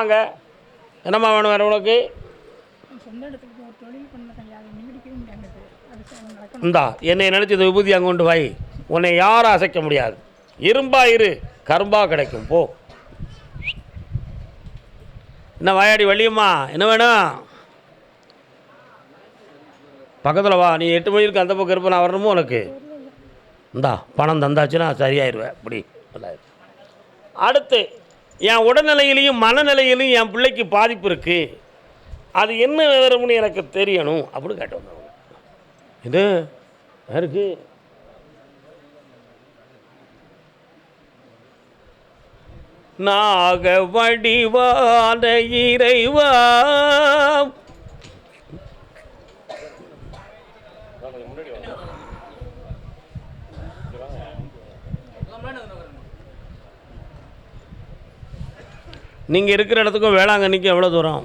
வாங்க. என்னம்மா வேணும் வேறு உனக்கு? இந்தா என்னை நினச்சி இந்த விபூதி அங்கே கொண்டு வை உன்னை யாரும் அசைக்க முடியாது. இரும்பா இரு கரும்பா கிடைக்கும் போ. என்ன வாயாடி வள்ளியம்மா என்ன வேணும்? பக்கத்தில் வா நீ எட்டு மணி இருக்கு அந்த பக்கம் இருப்ப நான் வரணுமோ உனக்கு? இந்தா பணம் தந்தாச்சுன்னா சரியாயிருவேன் இப்படி நல்லாயிரு. அடுத்து என் உடல்நிலையிலையும் மனநிலையிலையும் என் பிள்ளைக்கு பாதிப்பு இருக்குது அது என்ன விவரம்னு எனக்கு தெரியணும் அப்படின்னு கேட்டு வந்தவங்க. இது யாருக்கு நாக வடிவான இறைவா நீங்கள் இருக்கிற இடத்துக்கும் வேளாங்கண்ணிக்கு எவ்வளோ தூரம்?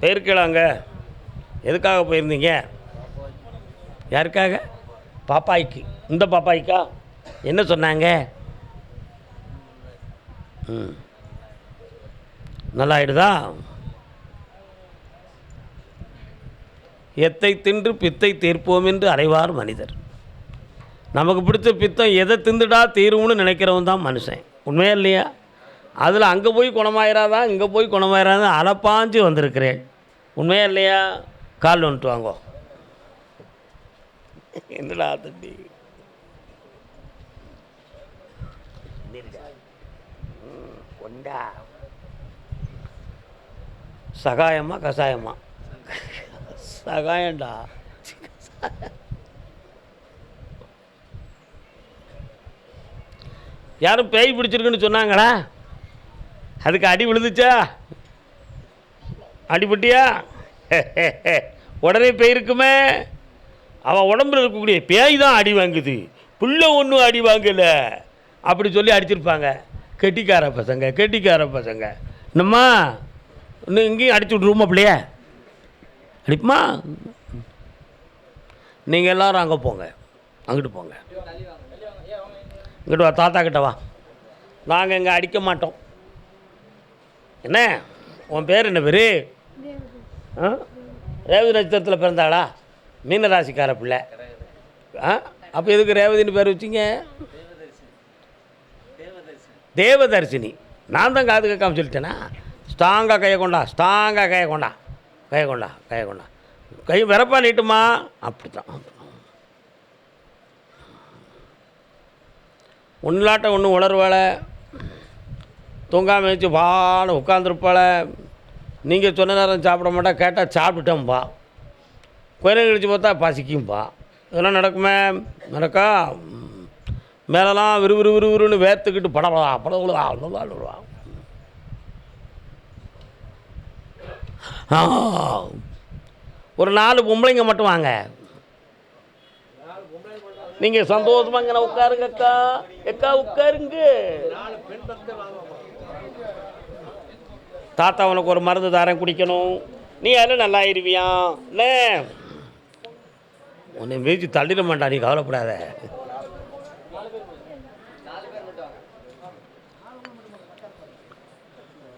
போயிருக்கலாங்க. எதுக்காக போயிருந்தீங்க? யாருக்காக? பாப்பாய்க்கு. இந்த பாப்பாய்க்கா? என்ன சொன்னாங்க? ம். நல்லா ஆயிடுதா எத்தை தின்று பித்தை தீர்ப்போம் என்று அறைவார் மனிதர். நமக்கு பிடிச்ச பித்தம் எதை தின்றுடா தீரும்னு நினைக்கிறவன் தான் மனுஷன். உண்மையா இல்லையா? அதில் அங்கே போய் குணமாயிராதான் இங்கே போய் குணமாயிராதான் அலப்பாஞ்சு வந்திருக்கிறேன். உண்மையா இல்லையா? கால் வந்துட்டு வாங்கோ. என்னடா தம்பி? கொண்டா. சகாயமா கசாயமா? சகாயம்டா. யாரும் பேய் பிடிச்சிருக்குன்னு சொன்னாங்களா? அதுக்கு அடி விழுந்துச்சா? அடிபட்டியா உடனே பேய் அவன் உடம்புல இருக்கக்கூடிய பேய் தான் அடி வாங்குது. புள்ள ஒன்றும் அடி வாங்கலை. அப்படி சொல்லி அடிச்சிருப்பாங்க. கெட்டிக்கார பசங்க கெட்டிக்கார பசங்க. என்னம்மா? இன்னும் இங்கேயும் அடிச்சு விட்ருவோமா பிள்ளைய? அடிப்புமா? நீங்கள் எல்லோரும் அங்கே போங்க. அங்கிட்டு போங்க. இங்கிட்டு வா தாத்தா கிட்ட வா. நாங்கள் இங்கே அடிக்க மாட்டோம். என்ன? உன் பேர் என்ன பேர்? ஆ? ரேவதி நட்சத்திரத்தில் பிறந்தாளா? மீன ராசிக்கார பிள்ளை. ஆ? அப்போ எதுக்கு ரேவதின்னு பேர் வச்சிங்க? தேவதர்சினி. நான் தான் காது கேட்காம சொல்லிட்டேனா? ஸ்ட்ராங்காக கையை கொண்டா ஸ்ட்ராங்காக கையை கொண்டா. கையை கொண்டா கையை கொண்டா. கை விரப்பா நீட்டுமா? அப்படி தான் ஒன்றாட்டம் ஒன்று உணர்வாள தூங்காமல் வச்சு வான்னு உட்காந்துருப்பாள நீங்கள் சொன்ன நேரம் சாப்பிட மாட்டா கேட்டால் சாப்பிட்டுட்டேன்பா. கொஞ்ச கழிச்சு பார்த்தா பசிக்கும்பா. இதெல்லாம் நடக்குமே? நடக்கா? ம். மேலெல்லாம் விறுவிறு விறுவிறுன்னு வேர்த்துக்கிட்டு படவா படவுளா அவ்வளோவா ஒரு நாலு பொம்பளைங்க மட்டும் வாங்க. நீங்கள் சந்தோஷமாக இங்கே உட்காருங்க அக்கா அக்கா உட்காருங்க. தாத்தா உனக்கு ஒரு மருந்து தாரேன் குடிக்கணும். நீ அதில் நல்லா ஆயிருவியா என்ன உன்னை மீதி தள்ளிட மாட்டா நீ கவலைப்படாத.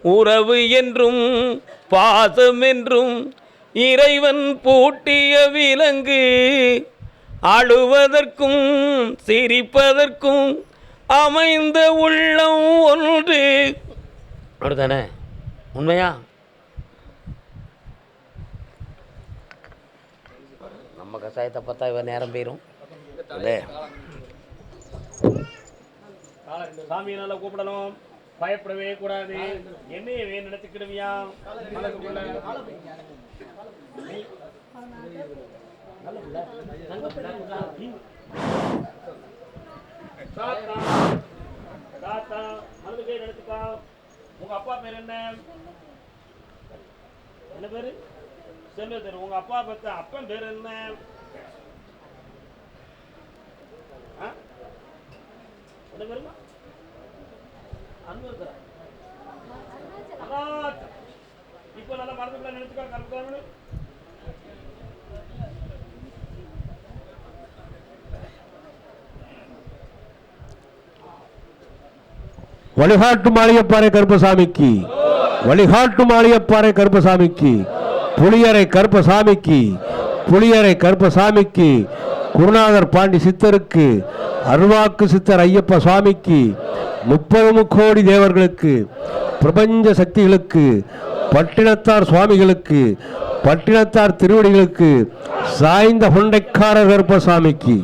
உறவு என்றும் பாசம் என்றும் இறைவன் பூட்டிய விலங்கு அழுவதற்கும் சிரிப்பதற்கும் அமைந்த உள்ளம் ஒன்று. அப்படிதானே உண்மையா? நம்ம கசாயத்தை பார்த்தா இவன் நேரம் போயிடும் இல்லை. சாமியை நல்லா கூப்பிடணும். பயப்படவே கூடாது. என்னையவே நினைச்சுக்கிடுவியா? மனதுக்குள்ள. நல்ல பிள்ளை. நல்ல பிள்ளை. நீ. தாத்தா தாத்தா மனதுக்கே நினைச்சுக்கா உங்க அப்பா பேர் என்ன? என்ன பேரு? செல்வதர் உங்க அப்பா பத்த அப்பன் பேர் என்ன? ஆ? என்ன பேருமா? அன்பு இப்போ நல்லா மறந்துக்கலாம் நினைச்சுக்கா கரெக்டாக வழிகாட்டு மாளிகைப்பாறை கருப்பசாமிக்கு. வழிகாட்டு மாளிகைப்பாறை கருப்பசாமிக்கு. புளியரை கருப்பசாமிக்கு. புளியரை கருப்பசாமிக்கு. குருநாதர் பாண்டி சித்தருக்கு. அருவாக்கு சித்தர் ஐயப்ப சுவாமிக்கு. முப்பது முக்கோடி தேவர்களுக்கு. பிரபஞ்ச சக்திகளுக்கு. பட்டினத்தார் சுவாமிகளுக்கு. பட்டினத்தார் திருவடிகளுக்கு. சாய்ந்த கொண்டைக்காரர் கருப்பசாமிக்கு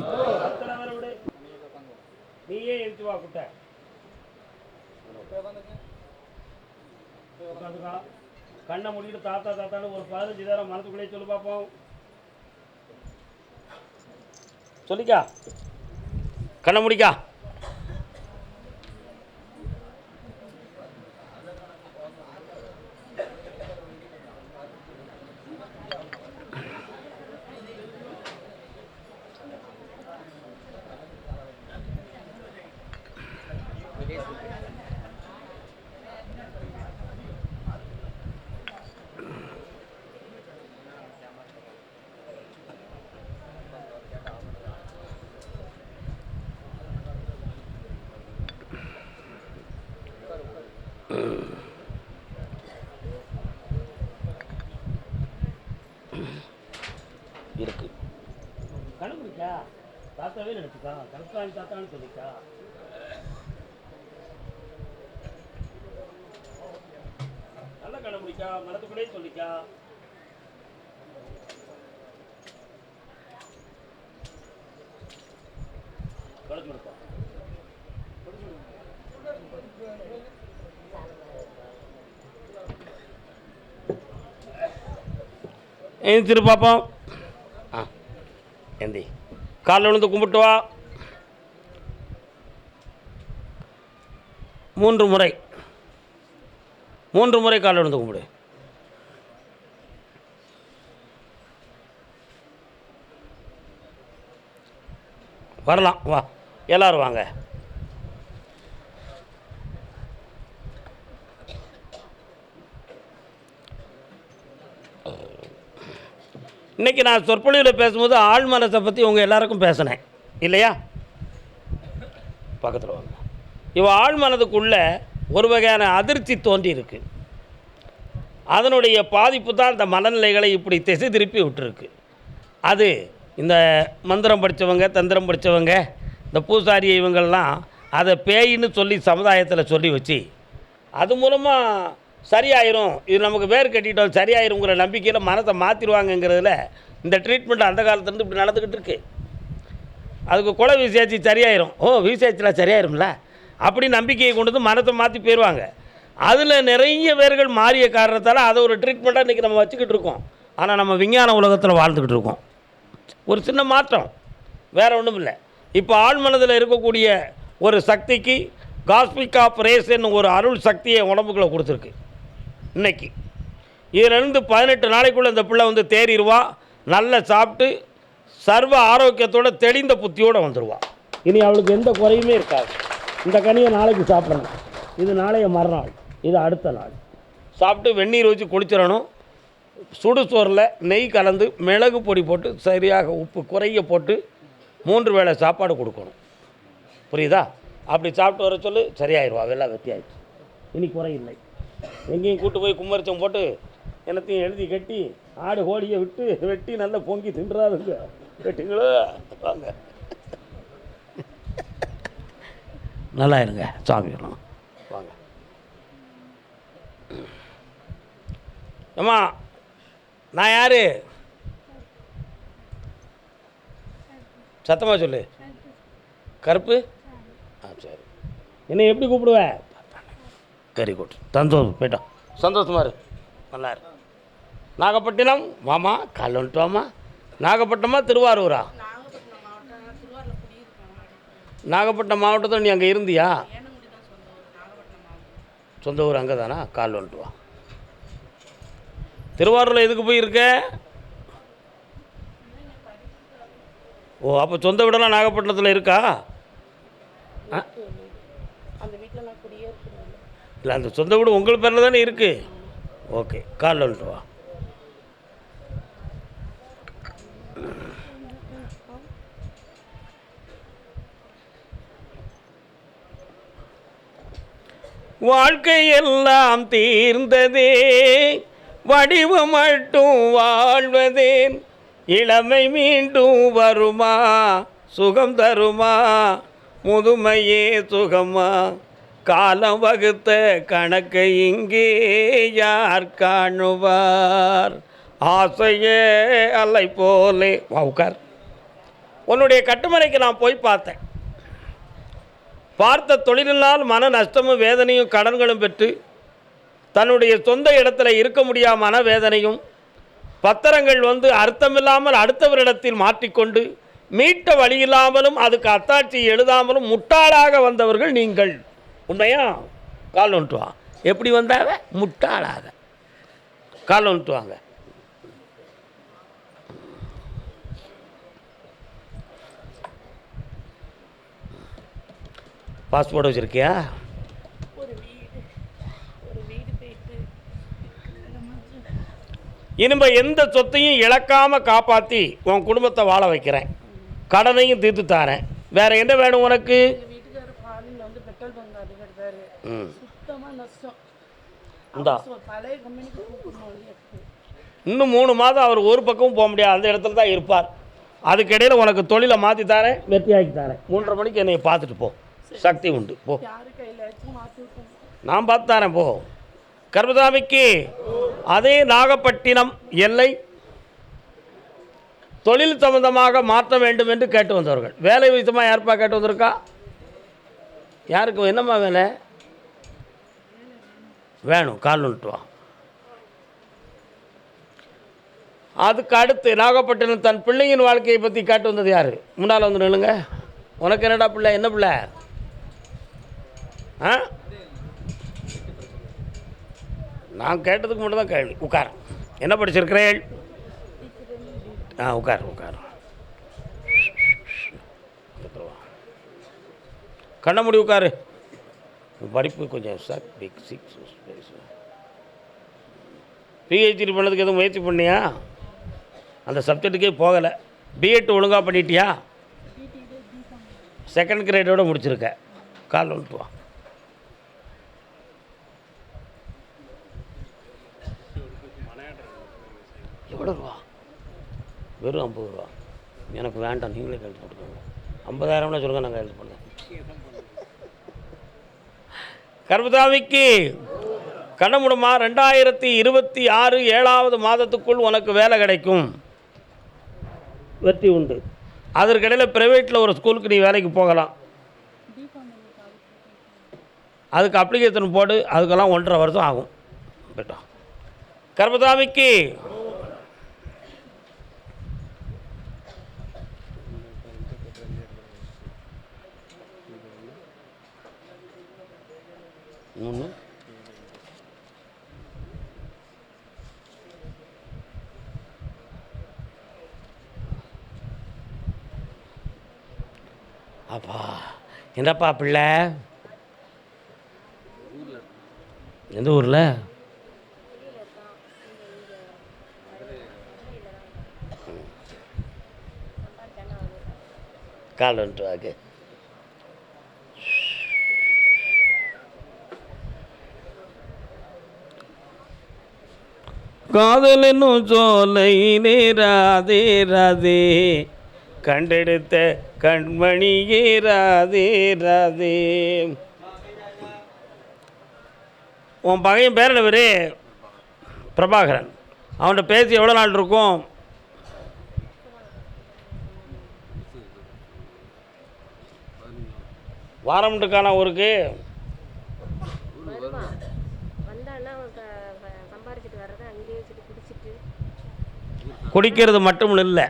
நீயே எழுத்து வா குட்ட உட்காந்துக்கா. கண்ணை முடிக்கிட்டு தாத்தா தாத்தான்னு ஒரு பதினஞ்சு நேரம் மனசுக்குள்ளே சொல்லி பார்ப்போம் சொல்லிக்கா. கண்ணை முடிக்கா. இருக்கு. முடிக்கா? தாத்தாவே நினைச்சுக்கா? கருத்தாணி தாத்தான்னு சொல்லிக்கா? நல்ல கண்ணை முடிக்கா? மனத்துக்குள்ளே சொல்லிக்கா? தொடச்சு கொடுப்பா எழுந்திரு பார்ப்போம் எந்தி காலில் விழுந்து கும்பிட்டு வா. மூன்று முறை. மூன்று முறை காலில் விழுந்து கும்பிடு. வரலாம் வா. எல்லாரும் வாங்க. இன்றைக்கி நான் சொற்பொழிவில் பேசும்போது ஆள் மனசை பற்றி உங்கள் எல்லாருக்கும் பேசினேன். இல்லையா? பக்கத்தில் வாங்க. இவ ஆள் மனதுக்குள்ளே ஒரு வகையான அதிர்ச்சி தோன்றி இருக்கு. அதனுடைய பாதிப்பு தான் இந்த மனநிலைகளை இப்படி திசை திருப்பி விட்டுருக்கு. அது இந்த மந்திரம் படித்தவங்க தந்திரம் படித்தவங்க இந்த பூசாரி இவங்கள்லாம் அதை பேயின்னு சொல்லி சமுதாயத்தில் சொல்லி வச்சு அது மூலமாக சரியாயிரும். இது நமக்கு வேர் கட்டிட்டோம் சரியாயிருங்கிற நம்பிக்கையில் மனத்தை மாற்றிடுவாங்கங்கிறதுல இந்த ட்ரீட்மெண்ட் அந்த காலத்துலேருந்து இப்படி நடந்துக்கிட்டு இருக்கு. அதுக்கு குலை விசேச்சி சரியாயிரும். ஓ விசேச்சில் சரியாயிரும்ல? அப்படி நம்பிக்கையை கொண்டு வந்து மனத்தை மாற்றி போயிடுவாங்க அதில் நிறைய பேர்கள் மாறிய காரணத்தால் அதை ஒரு ட்ரீட்மெண்ட்டாக இன்றைக்கி நம்ம வச்சுக்கிட்டு இருக்கோம். ஆனால் நம்ம விஞ்ஞான உலகத்தில் வாழ்ந்துக்கிட்டு இருக்கோம். ஒரு சின்ன மாற்றம். வேறு ஒன்றும் இல்லை. இப்போ ஆழ்மனதில் இருக்கக்கூடிய ஒரு சக்திக்கு காஸ்மிக் ஆஃப் ரேஸ்ன்னு ஒரு அருள் சக்தியை உடம்புக்குள்ளே கொடுத்துருக்கு. இன்னைக்கு. இதிலிருந்து பதினெட்டு நாளைக்குள்ளே இந்த பிள்ளை வந்து தேறிடுவா. நல்லா சாப்பிட்டு சர்வ ஆரோக்கியத்தோட தெளிந்த புத்தியோடு வந்துடுவாள் இனி அவளுக்கு எந்த குறையுமே இருக்காது. இந்த கனியை நாளைக்கு சாப்பிடணும். இது நாளைய மறுநாள். இது அடுத்த நாள். சாப்பிட்டு வெந்நீர் வச்சு குளிச்சிடணும். சுடு சோறில் நெய் கலந்து மிளகு பொடி போட்டு சரியாக உப்பு குறைய போட்டு மூன்று வேளை சாப்பாடு கொடுக்கணும். புரியுதா? அப்படி சாப்பிட்டு வர சொல்லு சரியாயிருவா. வெள்ளம் வெத்தியாயிடுச்சு இனி குறையில்லை. எங்கேயும் கூட்டு போய் கும்மரிச்சம் போட்டு என்னத்தையும் எழுதி கட்டி ஆடு கோழியை விட்டு வெட்டி நல்லா பொங்கி தின்றாதுங்க வெட்டுங்களோ வாங்க. நல்லா இருங்க சாமி வாங்க. அம்மா நான் யாரு? சத்தமாக சொல்லு. கருப்பு? ஆ சரி. என்னை எப்படி கூப்பிடுவேன் வெரி குட் சந்தோஷம் போயிட்டோம் சந்தோஷமா இரு நல்லா இரு நாகப்பட்டினம் மாமா காலில் வந்துட்டு வாமா நாகப்பட்டினமா திருவாரூரா? நாகப்பட்டினம் மாவட்டத்தில் நீ அங்கே இருந்தியா? சொந்த ஊர் அங்கே தானா கால் வந்துட்டு வா. திருவாரூரில் எதுக்கு போயிருக்க? ஓ அப்போ சொந்த வீடெல்லாம் நாகப்பட்டினத்தில் இருக்கா ஆ அந்த வீட்டில் நான் குடியேற்கிறேன் இல்லை அந்த சொந்த வீடு உங்கள் பேரில் தானே இருக்குது ஓகே காலில் வந்துட்டு வா. வாழ்க்கையெல்லாம் தீர்ந்ததே வடிவு மட்டும் வாழ்வதேன் இளமை மீண்டும் வருமா சுகம் தருமா முதுமையே சுகமா? காலம் வகுத்த கணக்கை இங்கே யார் காணுவார்? ஆசையே அல்லை போலே. வா உட்கார். உன்னுடைய கட்டுமனைக்கு நான் போய் பார்த்தேன். பார்த்த தொழிலினால் மன நஷ்டமும் வேதனையும் கடன்களும் பெற்று தன்னுடைய சொந்த இடத்துல இருக்க முடியாம மனவேதனையும் பத்திரங்கள் வந்து அர்த்தமில்லாமல் அடுத்தவரிடத்தில் மாற்றிக்கொண்டு மீட்ட வழியில்லாமலும் அதுக்கு அத்தாட்சி எழுதாமலும் முட்டாளாக வந்தவர்கள் நீங்கள். உண்மையா கால் ஒன்று வா. எப்படி வந்தாவ? முட்டாளாக. கால் ஒன்று வாங்க. பாஸ்போர்ட் வச்சுருக்கியா? இனிமே எந்த சொத்தையும் இழக்காம காப்பாற்றி உன் குடும்பத்தை வாழ வைக்கிறேன். கடனையும் தீர்த்து தாரேன். வேற என்ன வேணும் உனக்கு எங்கள் வீட்டுக்காரர் ஃபாரின்ல வந்து பெட்ரோல் பங்க் அதிகாரிதாரு ம் சுத்தமாக நஷ்டம் இந்தா. இன்னும் மூணு மாதம் அவர் ஒரு பக்கமும் போக முடியாது. அந்த இடத்துல தான் இருப்பார். அதுக்கிடையில் உனக்கு தொழிலை மாற்றி தரேன் வெற்றியாக்கி தரேன். மூன்றரை மணிக்கு என்னை பார்த்துட்டு போ. சக்தி உண்டு. போ. நான் பார்த்து தரேன் போ. கர்மசாமிக்கு அதே நாகப்பட்டினம் எல்லை தொழில் சம்பந்தமாக மாற்ற வேண்டும் என்று கேட்டு வந்தவர்கள். வேலை விஷயமாக யாருப்பா கேட்டு வந்திருக்கா? யாருக்கு? என்னம்மா வேலை? வேணும் கால் நுட்டு வா. அதுக்கு அடுத்து நாகப்பட்டினம் தன் பிள்ளையின் வாழ்க்கையை பற்றி காட்டு வந்தது யார்? முன்னால் வந்து நில்லுங்க. உனக்கு என்னடா பிள்ளை? என்ன பிள்ளை? ஆ? நான் கேட்டதுக்கு மட்டும் தான் கேள்வி. உட்கார். என்ன படிச்சிருக்கிறேன் ஆ உட்கார் உட்கார். கண்ண முடி உட்காரு. படிப்பு கொஞ்சம் சார் பிக் சிக்ஸ் பிஹெச்டி பண்ணதுக்கு எதுவும் முயற்சி பண்ணியா? அந்த சப்ஜெக்ட்டுக்கே போகலை. பிஎட் ஒழுங்காக பண்ணிட்டியா? செகண்ட் கிரேடோடு முடிச்சிருக்க. கால் ஒன்று வா. எவ்வளோ ரூபா? வெறும் ஐம்பது ரூபா. எனக்கு வேண்டாம். நீங்களே கையெழுத்து போட்டுக்கோங்க. ஐம்பதாயிரம்னா சொல்லுங்கள் நான் கையெழுத்து பண்ணுறேன் கர்மதாமிக்கு கண்ணமுடமா ரெண்டாயிரத்தி இருபத்தி ஆறு ஏழாவது மாதத்துக்குள் உனக்கு வேலை கிடைக்கும். வெற்றி உண்டு. அதற்கிடையில் ப்ரைவேட்டில் ஒரு ஸ்கூலுக்கு நீ வேலைக்கு போகலாம். அதுக்கு அப்ளிகேஷன் போடு அதுக்கெல்லாம் ஒன்றரை வருஷம் ஆகும். கர்மதாமிக்கு மூணு அப்பா என்னப்பா பிள்ளை? எந்த ஊரில்? கால் வந்துட்டு வாக்கு. காதலனும் சோலை நேராதே ராதே. கண்டெடுத்த கண்மணியே ராதே ராதே. உன் பகையன் பேர் பேர் பிரபாகரன். அவன்கிட்ட பேசி எவ்வளோ நாள் இருக்கும்? வாரம்ட்டுக்கான ஊருக்கு வருவான் வந்தான்னா அவன் க- வ- சம்பாரிச்சிட்டு வர்றதை அங்கேயே வச்சுட்டு குடிச்சிட்டு குடிக்கிறது மட்டும் இல்லை.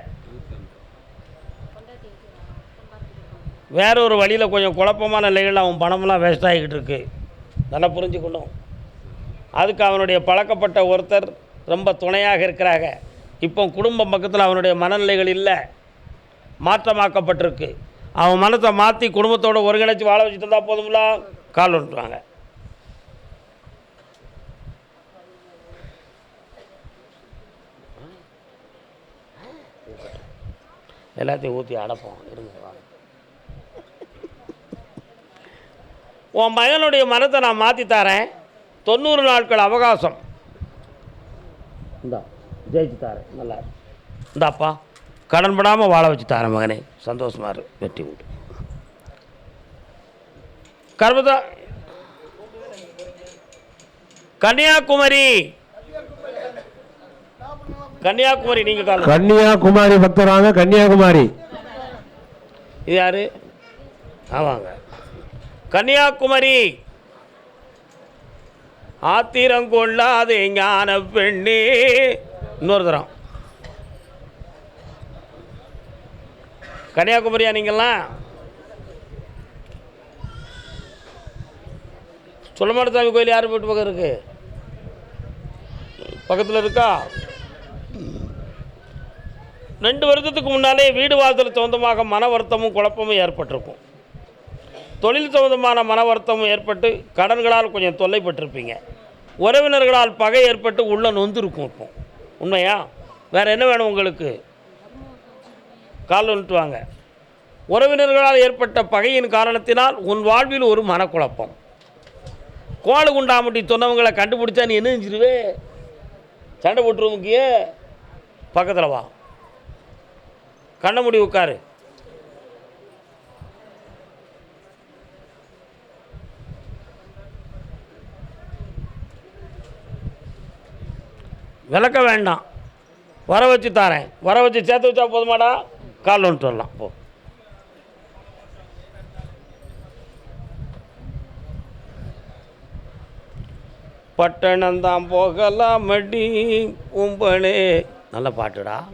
வேற ஒரு வழியில் கொஞ்சம் குழப்பமான நிலையில் அவன் பணமெல்லாம் வேஸ்ட் ஆகிக்கிட்டு இருக்கு. நல்லா புரிஞ்சுக்கணும். அதுக்கு அவனுடைய பழக்கப்பட்ட ஒருத்தர் ரொம்ப துணையாக இருக்கிறாங்க. இப்போ குடும்பம் பக்கத்தில் அவனுடைய மனநிலைகள் இல்லை. மாற்றமாக்கப்பட்டிருக்கு. அவன் மனத்தை மாற்றி குடும்பத்தோடு ஒருங்கிணைச்சு வாழ வச்சுட்டு இருந்தால் போதும்ல? கால் விட்டுருவாங்க எல்லாத்தையும் ஊற்றி அடைப்போம். இருங்க உன் மகனுடைய மனத்தை நான் மாற்றி தரேன். தொண்ணூறு நாட்கள் அவகாசம். இந்தா ஜெயிச்சு தரேன். நல்லா. இந்தாப்பா கடன் படாமல் வாழ வச்சு தரேன் மகனே. சந்தோஷமா இரு வெற்றி உண்டு கர்மதா கன்னியாகுமரி. கன்னியாகுமரி நீங்கள் கால கன்னியாகுமரி பக்தராங்க கன்னியாகுமரி. இது யாரு? ஆமாங்க. கன்னியாகுமரி. ஆத்திரங்கொள்ளாதே ஞான பெண்ணே. இன்னொரு தரம். கன்னியாகுமரியா நீங்கள்லாம் சொல்லமாடசாமி கோயில் யார் வீட்டு பக்கம் இருக்கு? பக்கத்தில் இருக்கா? ரெண்டு வருஷத்துக்கு முன்னாலே வீடு வாசல் சொந்தமாக மன வருத்தமும் குழப்பமும் ஏற்பட்டிருக்கும். தொழில் சம்மந்தமான மன வருத்தமும் ஏற்பட்டு கடன்களால் கொஞ்சம் தொல்லைப்பட்டிருப்பீங்க. உறவினர்களால் பகை ஏற்பட்டு உள்ள நொந்திருக்கும் இப்போ. உண்மையா? வேறு என்ன வேணும் உங்களுக்கு? கால் வந்துட்டு வாங்க. உறவினர்களால் ஏற்பட்ட பகையின் காரணத்தினால் உன் வாழ்வில் ஒரு மனக்குழப்பம். கோழு குண்டாமட்டி சொன்னவங்களை கண்டுபிடிச்சா நீ என்ன செஞ்சிருவே? சண்டை போட்டுருவமுக்கிய பக்கத்தில் வா. கண்ண மூடி உட்காரு. விளக்க வேண்டாம். வர வச்சு தாரேன். வர வச்சு சேர்த்து வச்சா போதுமாடா? கால் வந்துட்டு வரலாம் போ. பட்டணம்தான் போகலாம் மடி உம்பனே. நல்ல பாட்டுடா.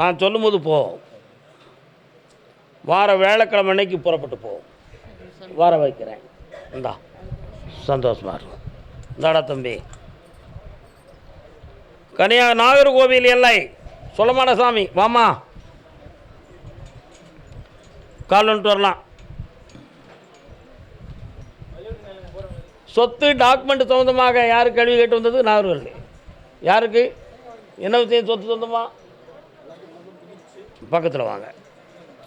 நான் சொல்லும்போது போ. வார வேலைக்கிழமை அன்னைக்கு புறப்பட்டு போ. வர வைக்கிறேன். இந்தா. சந்தோஷமா இருக்கும் இந்தாடா தம்பி. கனியா நாகர்கோவில் எல்லை. சொல்லமாட சாமி வாமா கால் வந்துட்டு வரலாம். சொத்து டாக்குமெண்ட் சம்மந்தமாக யார் கேள்வி கேட்டு வந்தது? நாகர்கோவில் யாருக்கு? என்ன விஷயம்? சொத்து சொந்தமா? பக்கத்தில் வாங்க.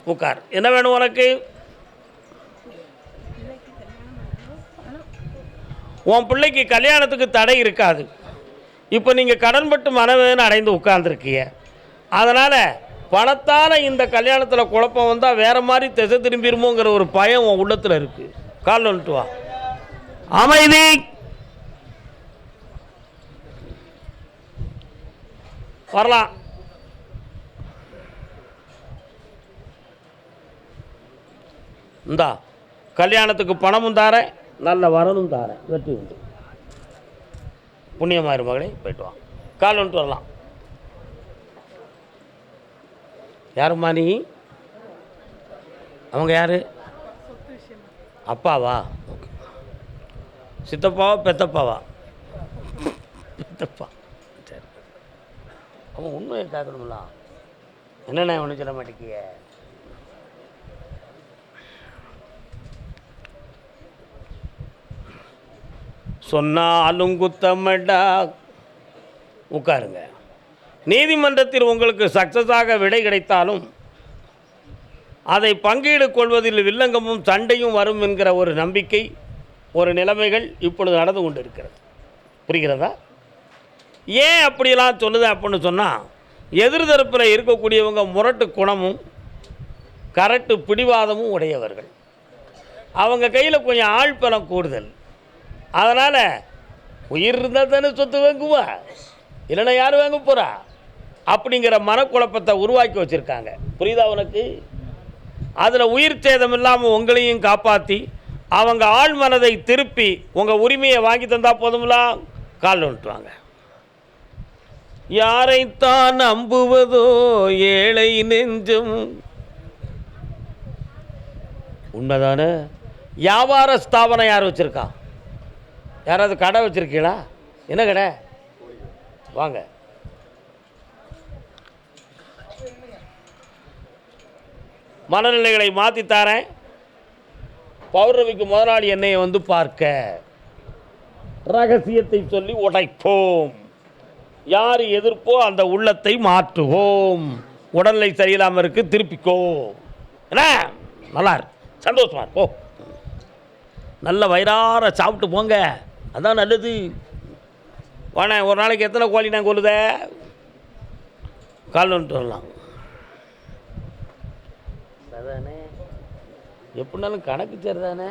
உட்கார். என்ன வேணும் உனக்கு? உன் பிள்ளைக்கு கல்யாணத்துக்கு தடை இருக்காது. இப்போ நீங்கள் கடன்பட்டு மனவேன்னு அடைந்து உட்கார்ந்துருக்கிய அதனால் பணத்தால் இந்த கல்யாணத்தில் குழப்பம் வந்தால் வேறு மாதிரி திசை திரும்பிடுமோங்கிற ஒரு பயம் உன் உள்ளத்தில் இருக்குது கால் வந்துட்டு வா. அமைதி! வரலாம். இந்தா கல்யாணத்துக்கு பணமும் தாரேன். நல்ல வரனும் தாரேன். வெற்றி உண்டு. புண்ணியமாயிரு மகளே போயிட்டு வா. கால் வந்துட்டு வரலாம். யாரும்மா நீ? அவங்க யாரு? அப்பாவா? ஓகே. சித்தப்பாவா பெத்தப்பாவா? பெத்தப்பா. அவன் உண்மையை காக்கணும்ல என்னண்ணே ஒன்றும் சொல்ல மாட்டேங்கிய? சொன்னாலும் குத்தமடா. உட்காருங்க. நீதிமன்றத்தில் உங்களுக்கு சக்ஸஸாக விடை கிடைத்தாலும் அதை பங்கீடு கொள்வதில் வில்லங்கமும் சண்டையும் வரும் என்கிற ஒரு நம்பிக்கை ஒரு நிலைமைகள் இப்பொழுது நடந்து கொண்டு இருக்கிறது புரிகிறதா? ஏன் அப்படிலாம் சொல்லுது அப்படின்னு சொன்னால் எதிர்தரப்பில் இருக்கக்கூடியவங்க முரட்டு குணமும் கரட்டு பிடிவாதமும் உடையவர்கள். அவங்க கையில் கொஞ்சம் ஆழ்பலம் கூடுதல். அதனால் உயிர் இருந்தால் தானே சொத்து வாங்குவா? இல்லைன்னா யார் வாங்க போகிறா அப்படிங்கிற மனக்குழப்பத்தை உருவாக்கி வச்சுருக்காங்க. புரியுதா உனக்கு? அதில் உயிர் சேதம் இல்லாமல் உங்களையும் காப்பாற்றி அவங்க ஆள் மனதை திருப்பி உங்கள் உரிமையை வாங்கி தந்தால் போதும்லாம் கால் வந்துட்டுவாங்க யாரைத்தான் நம்புவதோ ஏழை நெஞ்சம்? உண்மைதானே? வியாபார ஸ்தாபனம் யார் வச்சுருக்கா? யாராவது கடை வச்சுருக்கீங்களா? என்ன கடை? வாங்க. மனநிலைகளை மாற்றி தாரேன். பௌர்ணமிக்கு முதலாளி என்னையை வந்து பார்க்க. ரகசியத்தை சொல்லி உடைப்போம். யார் எதிர்ப்போ அந்த உள்ளத்தை மாற்றுவோம். உடல்நிலை சரியில்லாமல் இருக்கு திருப்பிக்கோ. என்ன? நல்லா சந்தோஷமா இரு, போ. நல்ல வயிறார சாப்பிட்டு போங்க. அதான் நல்லது. வாண்ணே ஒரு நாளைக்கு எத்தனை கோழி நான் கொள்ளுத கால் வந்துட்டு வரலாம். அதானே. எப்படினாலும் கணக்கு சரிதானே?